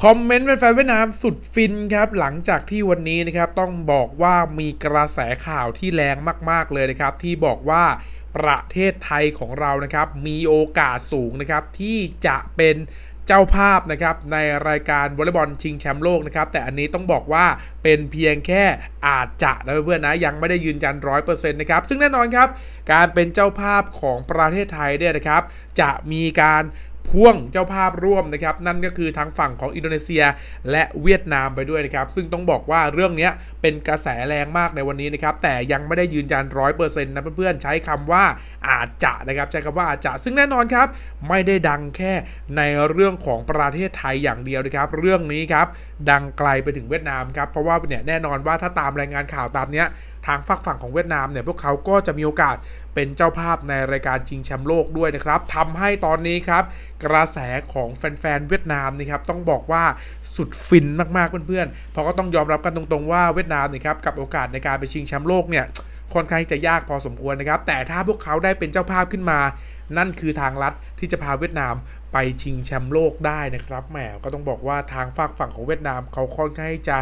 คอมเมนต์แฟนเวียดนามสุดฟินครับ หลังจากที่วันนี้นะครับต้องบอกว่ามีกระแสข่าวที่แรงมากๆเลยนะครับ ที่บอกว่าประเทศไทยของเรานะครับ มีโอกาสสูงนะครับ ที่จะเป็นเจ้าภาพนะครับในรายการวอลเลย์บอลชิงแชมป์โลกนะครับ แต่อันนี้ต้องบอกว่าเป็นเพียงแค่อาจจะนะเพื่อนๆนะยังไม่ได้ยืนยันร้อยเปอร์เซ็นต์นะครับ ซึ่งแน่นอนครับ การเป็นเจ้าภาพของประเทศไทยเนี่ยนะครับ จะมีการ พ่วงเจ้าภาพร่วมนะครับ นั่นก็คือทางฝั่งของอินโดนีเซีย และเวียดนามไปด้วยนะครับ ซึ่งต้องบอกว่าเรื่องนี้เป็นกระแสแรงมากในวันนี้นะครับ แต่ยังไม่ได้ยืนยันร้อยเปอร์เซ็นต์นะเพื่อนๆ ใช้คำว่าอาจจะนะครับ ใช้คำว่าอาจจะ ซึ่งแน่นอนครับ ไม่ได้ดังแค่ในเรื่องของประเทศไทยอย่างเดียวนะครับ เรื่องนี้ครับ ดังไกลไปถึงเวียดนามครับ เพราะว่าเนี่ยแน่นอนว่าถ้าตามรายงานข่าวตามเนี้ย ทางฝักฝั่งของเวียดนามเนี่ยพวกเขาก็จะมีโอกาสเป็นเจ้าภาพในรายการชิงแชมป์โลกด้วยนะครับทำให้ตอนนี้ครับกระแสของแฟนๆเวียดนามนี่ครับต้องบอกว่าสุดฟินมากๆเพื่อนๆเพราะก็ต้องยอมรับกันตรงๆว่าเวียดนามนี่ครับกับโอกาสในการไปชิงแชมป์โลกเนี่ยค่อนข้างจะยากพอสมควรนะครับ แต่ถ้าพวกเขาได้เป็นเจ้าภาพขึ้นมา นั่นคือทางลัดที่จะพาเวียดนาม ไปชิงแชมป์โลกได้นะครับแหมก็ต้องบอกว่าทางฝากฝั่งของเวียดนามเขาค่อนข้างจะ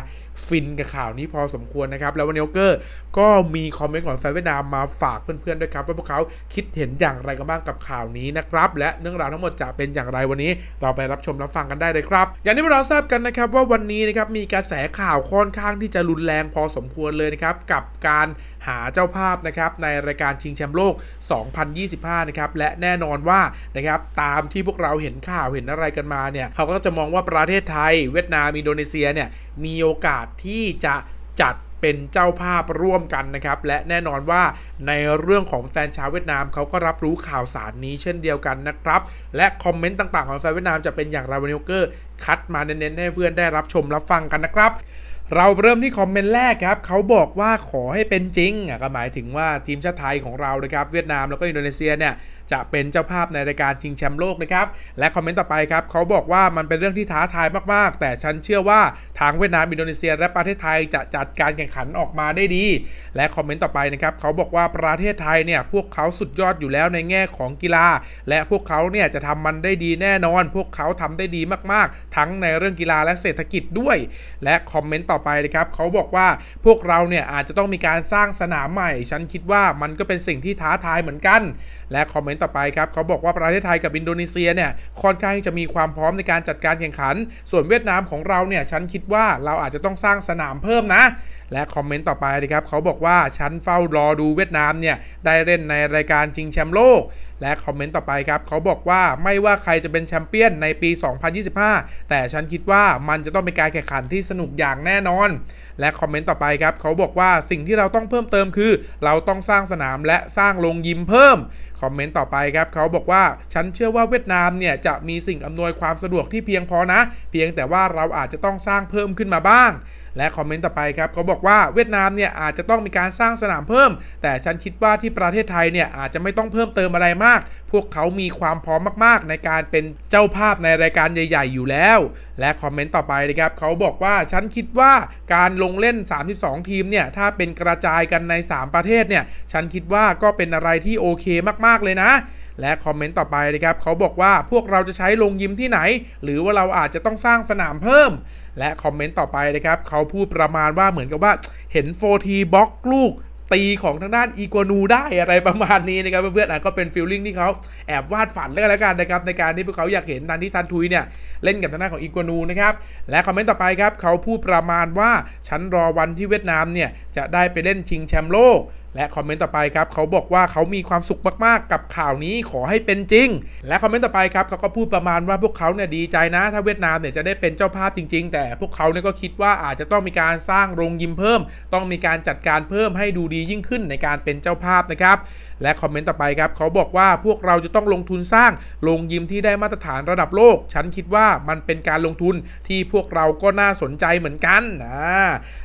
ฟินกับข่าวนี้พอสมควรนะครับ แล้ววันนี้เกอร์ก็มีคอมเมนต์ของแฟนเวียดนามมาฝากเพื่อนๆด้วยครับว่าพวกเขาคิดเห็นอย่างไรกันบ้างกับข่าวนี้นะครับ และเรื่องราวทั้งหมดจะเป็นอย่างไรวันนี้ เราไปรับชมรับฟังกันได้เลยครับ อย่างที่เราทราบกันนะครับว่าวันนี้นะครับมีกระแสข่าวค่อนข้างที่จะรุนแรงพอสมควรเลยนะครับกับการหาเจ้าภาพนะครับในรายการชิงแชมป์โลก 2025 นะครับและแน่นอนว่านะครับตามที่พวกเราเห็นข่าวเห็นอะไรกันมาเนี่ยเขาก็จะมองว่าประเทศไทย เวียดนามอินโดนีเซียเนี่ยมีโอกาสที่จะจัดเป็นเจ้าภาพร่วมกันนะครับ และแน่นอนว่าในเรื่องของแฟนชาวเวียดนามเขาก็รับรู้ข่าวสารนี้เช่นเดียวกันนะครับ และคอมเมนต์ต่างๆของแฟนเวียดนามจะเป็นอย่างไรวันนี้เกอร์คัดมาเน้นๆให้เพื่อนได้รับชมรับฟังกันนะครับ เราเริ่มที่คอมเมนต์แรกครับเขาบอกว่าขอให้เป็นจริงอะก็หมายถึงว่าทีมชาติไทยของเรานะครับเวียดนามแล้วก็อินโดนีเซียเนี่ยจะเป็นเจ้าภาพในรายการชิงแชมป์โลกนะครับและคอมเมนต์ต่อไปครับเขาบอกว่ามันเป็นเรื่องที่ท้าทายมากๆ แต่ฉันเชื่อว่าทางเวียดนามอินโดนีเซีย และประเทศไทยจะจัดการแข่งขันออกมาได้ดี และคอมเมนต์ต่อไปนะครับเขาบอกว่าประเทศไทยเนี่ยพวกเขาสุดยอดอยู่แล้วในแง่ของกีฬา และพวกเขาเนี่ยจะทำมันได้ดีแน่นอน พวกเขาทำได้ดีมากๆ ทั้งในเรื่องกีฬาและเศรษฐกิจด้วย และคอมเมนต์ต่อไปนะครับเขาบอกว่าพวกเราเนี่ยอาจจะต้องมีการสร้างสนามใหม่ ฉันคิดว่ามันก็เป็นสิ่งที่ท้าทายเหมือนกัน และคอมเมนต์ต่อไปครับเขาบอกว่าประเทศไทยกับอินโดนีเซียเนี่ยค่อนข้างที่จะมีความพร้อมในการจัดการแข่งขัน ส่วนเวียดนามของเราเนี่ยฉันคิดว่าเราอาจจะต้องสร้างสนามเพิ่มนะ และคอมเมนต์ต่อไปนะครับเขาบอกว่าฉันเฝ้ารอดูเวียดนามเนี่ยได้เล่นในรายการชิงแชมป์โลก และคอมเมนต์ต่อไปครับเขาบอกว่าไม่ว่าใครจะเป็นแชมเปี้ยนในปี 2025 แต่ฉันคิดว่ามันจะต้องเป็นการแข่งขันที่สนุกอย่างแน่นอน และคอมเมนต์ต่อไปครับเขาบอกว่าสิ่งที่เราต้องเพิ่มเติมคือ เราต้องสร้างสนามและสร้างโรงยิมเพิ่มคอมเมนต์ต่อไปครับเขาบอกว่าฉันเชื่อว่าเวียดนามเนี่ยจะมีสิ่งอำนวยความสะดวกที่เพียงพอนะ เพียงแต่ว่าเราอาจจะต้องสร้างเพิ่มขึ้นมาบ้าง และคอมเมนต์ต่อไปครับเขาบอกว่าเวียดนามเนี่ยอาจจะต้องมีการสร้างสนามเพิ่ม แต่ฉันคิดว่าที่ประเทศไทยเนี่ยอาจจะไม่ต้องเพิ่มเติมอะไรมาก พวกเขามีความพร้อมมากๆ ในการเป็นเจ้าภาพในรายการใหญ่ๆ อยู่แล้ว และคอมเมนต์ต่อไปนะครับเขาบอกว่าฉันคิดว่าการลงเล่น 32 ทีมเนี่ยถ้าเป็นกระจายกันใน 3 ประเทศเนี่ยฉันคิดว่าก็เป็นอะไรที่โอเคมากๆเลยนะ และคอมเมนต์ต่อไปนะครับเขาบอกว่าพวกเราจะใช้ลงยิมที่ไหน หรือว่าเราอาจจะต้องสร้างสนามเพิ่ม และคอมเมนต์ต่อไปนะครับเขาพูดประมาณว่าเหมือนกับว่าเห็น 4T บล็อกลูกตีของทางด้านอีกัวนูได้อะไรประมาณนี้นะครับเพื่อนๆอะก็เป็นฟิลลิ่งที่เขาแอบวาดฝันแล้วกันนะครับในการที่พวกเขาอยากเห็นทันที่ทันทุยเนี่ยเล่นกับทางด้านของอีกัวนูนะครับและคอมเมนต์ต่อไปครับเขาพูดประมาณว่าฉันรอวันที่เวียดนามเนี่ยจะได้ไปเล่นชิงแชมป์โลก และคอมเมนต์ต่อไปครับเขาบอกว่าเขามีความสุขมากๆ กับข่าวนี้ขอให้เป็นจริง และคอมเมนต์ต่อไปครับเขาก็พูดประมาณว่าพวกเขาเนี่ยดีใจนะ ถ้าเวียดนามเนี่ยจะได้เป็นเจ้าภาพจริง ๆ แต่พวกเขาเนี่ยก็คิดว่าอาจจะต้องมีการสร้างโรงยิมเพิ่ม ต้องมีการจัดการเพิ่มให้ดูดียิ่งขึ้นในการเป็นเจ้าภาพนะครับและคอมเมนต์ต่อไปครับเขาบอกว่าพวกเราจะต้องลงทุนสร้างโรงยิมที่ได้มาตรฐานระดับโลก ฉันคิดว่ามันเป็นการลงทุนที่พวกเราก็น่าสนใจเหมือนกันนะ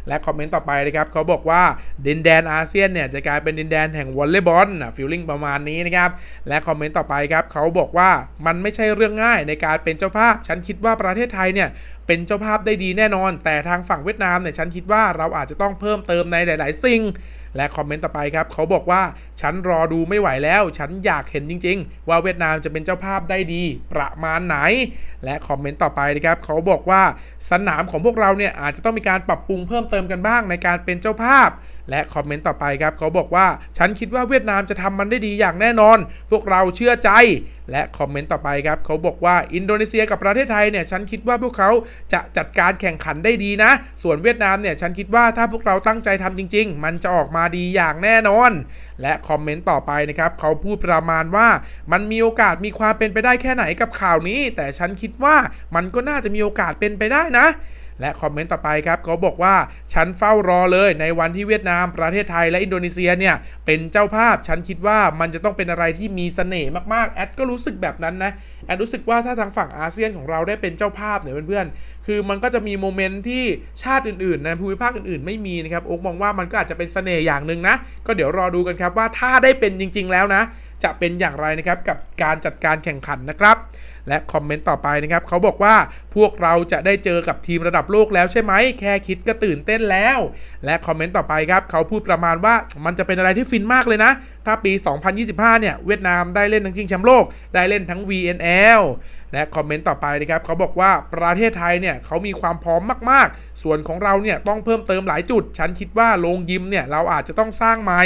และคอมเมนต์ต่อไปนะครับเขาบอกว่าดินแดนอาเซียนเนี่ยจะกลายเป็นดินแดนแห่งวอลเลย์บอลนะฟิลลิ่งประมาณนี้นะครับ และคอมเมนต์ต่อไปครับเขาบอกว่ามันไม่ใช่เรื่องง่ายในการเป็นเจ้าภาพ ฉันคิดว่าประเทศไทยเนี่ยเป็นเจ้าภาพได้ดีแน่นอน แต่ทางฝั่งเวียดนามเนี่ยฉันคิดว่าเราอาจจะต้องเพิ่มเติมในหลาย ๆ สิ่ง และคอมเมนต์ต่อไปครับเขาบอกว่าฉันรอดูไม่ไหวแล้ว ฉันอยากเห็นจริง ๆ ว่าเวียดนามจะเป็นเจ้าภาพได้ดี ประมาณไหน และคอมเมนต์ต่อไปนะครับเขาบอกว่าสนามของพวกเราเนี่ยอาจจะต้องมีการปรับปรุงเพิ่มเติมกันบ้างในการเป็นเจ้าภาพ และคอมเมนต์ต่อไปครับเขาบอกว่าฉันคิดว่าเวียดนามจะทำมันได้ดีอย่างแน่นอน พวกเราเชื่อใจ และคอมเมนต์ต่อไปครับเขาบอกว่าอินโดนีเซียกับประเทศไทยเนี่ยฉันคิดว่าพวกเขาจะจัดการแข่งขันได้ดีนะ ส่วนเวียดนามเนี่ยฉันคิดว่าถ้าพวกเราตั้งใจทำจริง ๆ มันจะออกมาดีอย่างแน่นอน และคอมเมนต์ต่อไปนะครับเขาพูดประมาณว่ามันมีโอกาสมีความเป็นไปได้แค่ไหนกับข่าวนี้ แต่ฉันคิดว่ามันก็น่าจะมีโอกาสเป็นไปได้นะ และคอมเมนต์ต่อไปครับเขาบอกว่าฉันเฝ้ารอเลยในวันที่เวียดนามประเทศไทยและอินโดนีเซียเนี่ยเป็นเจ้าภาพฉันคิดว่ามันจะต้องเป็นอะไรที่มีเสน่ห์มากๆแอดก็รู้สึกแบบนั้นนะแอดรู้สึกว่าถ้าทางฝั่งอาเซียนของเราได้เป็นเจ้าภาพเนี่ยเพื่อนๆคือมันก็จะมีโมเมนต์ที่ชาติอื่นๆในภูมิภาคอื่นๆ ไม่มีนะครับโอ๊กมองว่ามันก็อาจจะเป็นเสน่ห์อย่างหนึ่งนะก็เดี๋ยวรอดูกันครับว่าถ้าได้เป็นจริง ๆ แล้วนะ จะเป็นอย่างไรนะครับกับการจัดการแข่งขันนะครับ และคอมเมนต์ต่อไปนะครับเขาบอกว่าพวกเราจะได้เจอกับทีมระดับโลกแล้วใช่ไหม แค่คิดก็ตื่นเต้นแล้ว และคอมเมนต์ต่อไปครับเขาพูดประมาณว่ามันจะเป็นอะไรที่ฟินมากเลยนะ ถ้าปี 2025 เนี่ยเวียดนามได้เล่นทั้งชิงแชมป์โลกได้เล่นทั้ง VNL และคอมเมนต์ต่อไปนะครับเขาบอกว่าประเทศไทยเนี่ยเขามีความพร้อมมาก ๆ ส่วนของเราเนี่ยต้องเพิ่มเติมหลายจุด ฉันคิดว่าโรงยิมเนี่ยเราอาจจะต้องสร้างใหม่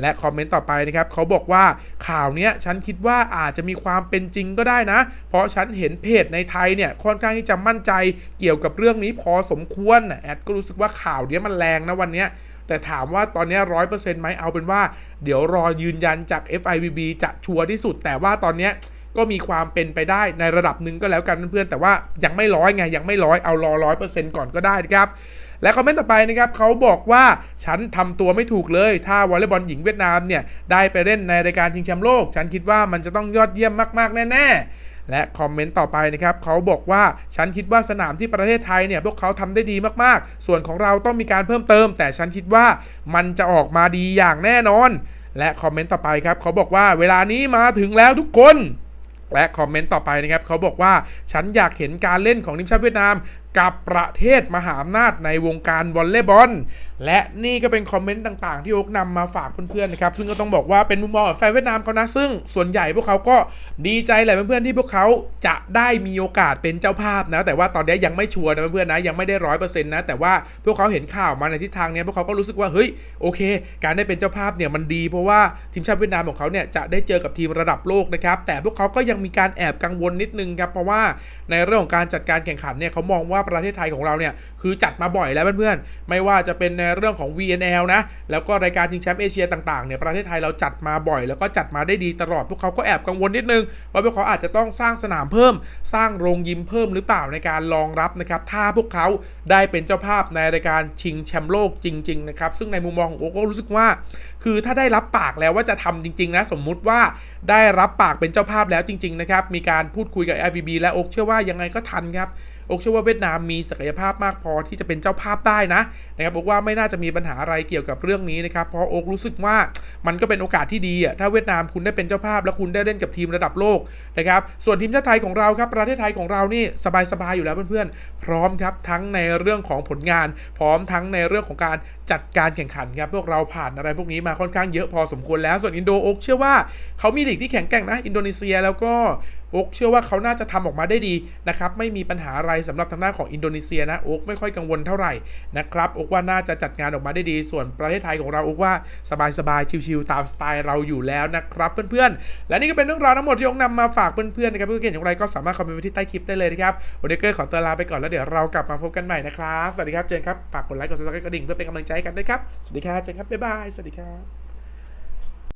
และคอมเมนต์ต่อไปนะครับเขาบอกว่าข่าวเนี้ยฉันคิดว่าอาจจะมีความเป็นจริงก็ได้นะ เพราะฉันเห็นเพจในไทยเนี่ยค่อนข้างที่จะมั่นใจเกี่ยวกับเรื่องนี้พอสมควรแอดก็รู้สึกว่าข่าวเนี้ยมันแรงนะวันเนี้ยแต่ถามว่าตอนนี้ร้อยเปอร์เซ็นต์ไหมเอาเป็นว่า เดี๋ยวรอยืนยันจาก FIVB จะชัวร์ที่สุด แต่ว่าตอนเนี้ยก็มีความเป็นไปได้ในระดับหนึ่งก็แล้วกันเพื่อนๆแต่ว่ายังไม่ร้อยไงยังไม่ร้อยเอารอร้อยเปอร์เซ็นต์ก่อนก็ได้ครับ และคอมเมนต์ต่อไปนะครับเขาบอกว่าฉันทำตัวไม่ถูกเลย ถ้าวอลเลย์บอลหญิงเวียดนามเนี่ยได้ไปเล่นในรายการชิงแชมป์โลก ฉันคิดว่ามันจะต้องยอดเยี่ยมมากๆแน่ ๆและคอมเมนต์ต่อไปนะครับเขาบอกว่าฉันคิดว่าสนามที่ประเทศไทยเนี่ยพวกเขาทำได้ดีมากๆ ส่วนของเราต้องมีการเพิ่มเติม แต่ฉันคิดว่ามันจะออกมาดีอย่างแน่นอน และคอมเมนต์ต่อไปครับเขาบอกว่าเวลานี้มาถึงแล้วทุกคนและคอมเมนต์ต่อไปนะครับเขาบอกว่า ฉันอยากเห็นการเล่นของทีมชาติเวียดนาม กับประเทศมหาอำนาจในวงการวอลเลย์บอล และนี่ก็เป็นคอมเมนต์ต่างๆ ที่โอ๊กนำมาฝากเพื่อนๆนะครับ ซึ่งก็ต้องบอกว่าเป็นมุมมองของแฟนเวียดนามเขานะ ซึ่งส่วนใหญ่พวกเขาก็ดีใจแหละเพื่อนๆที่พวกเขาจะได้มีโอกาสเป็นเจ้าภาพนะ แต่ว่าตอนนี้ยังไม่ชัวร์นะเพื่อนๆนะ ยังไม่ได้ร้อยเปอร์เซ็นต์นะ แต่ว่าพวกเขาเห็นข่าวมาในทิศทางนี้พวกเขาก็รู้สึกว่าเฮ้ยโอเค การได้เป็นเจ้าภาพเนี่ยมันดีเพราะว่าทีมชาติเวียดนามของเขาเนี่ยจะได้เจอกับทีมระดับโลกนะครับแต่พวกเขาก็ยังมีการแอบกังวลนิดนึงครับเพราะว่าในเรื่องของการจัดการแข่งขันเนี่ยเขามองว่าประเทศไทยของเราเนี่ยคือจัดมาบ่อยแล้วเพื่อนๆ ไม่ว่าจะเป็นในเรื่องของ VNL นะ แล้วก็รายการชิงแชมป์เอเชียต่างๆเนี่ยประเทศไทยเราจัดมาบ่อย แล้วก็จัดมาได้ดีตลอดพวกเขาก็แอบกังวลนิดนึง ว่าพวกเขาอาจจะต้องสร้างสนามเพิ่ม สร้างโรงยิมเพิ่มหรือเปล่าในการรองรับนะครับถ้าพวกเขาได้เป็นเจ้าภาพในรายการชิงแชมป์โลกจริงๆนะครับซึ่งในมุมมองของโอก็รู้สึกว่า คือถ้าได้รับปากแล้วว่าจะทำจริงๆนะสมมุติว่าได้รับปากเป็นเจ้าภาพแล้วจริงๆนะครับมีการพูดคุยกับ LVB และโอกเชื่อว่ายังไงก็ทันครับ อกเชื่อว่าเวียดนามมีศักยภาพมากพอที่จะเป็นเจ้าภาพได้นะนะครับโอกว่าไม่น่าจะมีปัญหาอะไรเกี่ยวกับเรื่องนี้นะครับเพราะโอกรู้สึกว่ามันก็เป็นโอกาสที่ดีอะถ้าเวียดนามคุณได้เป็นเจ้าภาพ แล้วคุณได้เล่นกับทีมระดับโลกนะครับส่วนทีมชาติไทยของเราครับประเทศไทยของเรานี่สบายๆอยู่แล้วเพื่อนๆ พร้อมครับทั้งในเรื่องของผลงาน พร้อมทั้งในเรื่องของการจัดการแข่งขันครับพวกเราผ่านอะไรพวกนี้มาค่อนข้างเยอะพอสมควรแล้วส่วนอินโดโอกเชื่อว่าเขามีลีกที่แข็งแกร่งนะ อินโดนีเซียแล้วก็ โอ๊กเชื่อว่าเขาน่าจะทำออกมาได้ดีนะครับไม่มีปัญหาอะไรสำหรับทางด้านของอินโดนีเซียนะโอ๊กไม่ค่อยกังวลเท่าไหร่นะครับโอ๊กว่าน่าจะจัดงานออกมาได้ดี ส่วนประเทศไทยของเราโอ๊กว่าสบายๆชิวๆตามสไตล์เราอยู่แล้วนะครับเพื่อนๆและนี่ก็เป็นเรื่องราวทั้งหมดที่โอ๊กนำมาฝากเพื่อนๆนะครับเพื่อนๆอย่างไรก็สามารถคอมเมนต์ไว้ที่ใต้คลิปได้เลยนะครับวันนี้เกอร์ขอตัวลาไปก่อนแล้วเดี๋ยวเรากลับมาพบกันใหม่นะครับสวัสดีครับเจนครับฝากกดไลค์กดซับสไครต์กระดิ่งเพื่อเป็นกำลังใจกันด้วยครับสวัสดีครับเจนครับบ๊ายบายสวัสดีครับ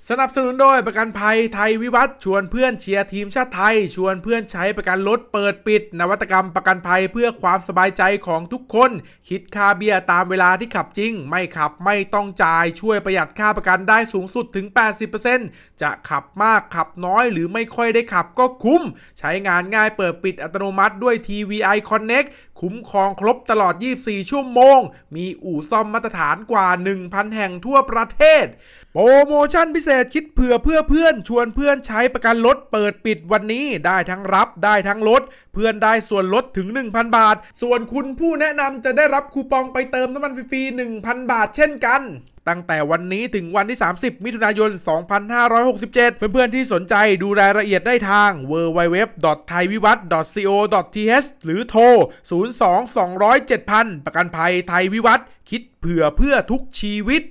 สนับสนุนโดยประกันภัยไทยวิวัฒน์ชวนเพื่อนเชียร์ทีมชาติไทย ชวนเพื่อนใช้ประกันรถเปิดปิด นวัตกรรมประกันภัยเพื่อความสบายใจของทุกคน คิดค่าเบี้ยตามเวลาที่ขับจริง ไม่ขับไม่ต้องจ่ายช่วยประหยัดค่าประกันได้สูงสุดถึง 80%จะขับมากขับน้อยหรือไม่ค่อยได้ขับก็คุ้ม ใช้งานง่ายเปิดปิดอัตโนมัติด้วย TVI Connect คุ้มครองครบตลอด 24 ชั่วโมง มีอู่ซ่อมมาตรฐานกว่า 1,000 แห่งทั่วประเทศ โปรโมชั่นพิเศษคิดเผื่อเพื่อเพื่อน ชวนเพื่อนใช้ประกันรถเปิดปิดวันนี้ได้ทั้งรับได้ทั้งลด เพื่อนได้ส่วนลดถึง 1,000 บาท ส่วนคุณผู้แนะนำจะได้รับคูปองไปเติมน้ำมันฟรีๆ1,000 บาทเช่นกัน ตั้งแต่วันนี้ถึงวันที่ 30 มิถุนายน 2567 เพื่อนๆที่สนใจดูรายละเอียดได้ทาง www.thaiwivat.co.th หรือโทร 02 200 7000 ประกันภัยไทยวิวัฒน์คิดเผื่อเพื่อทุกชีวิต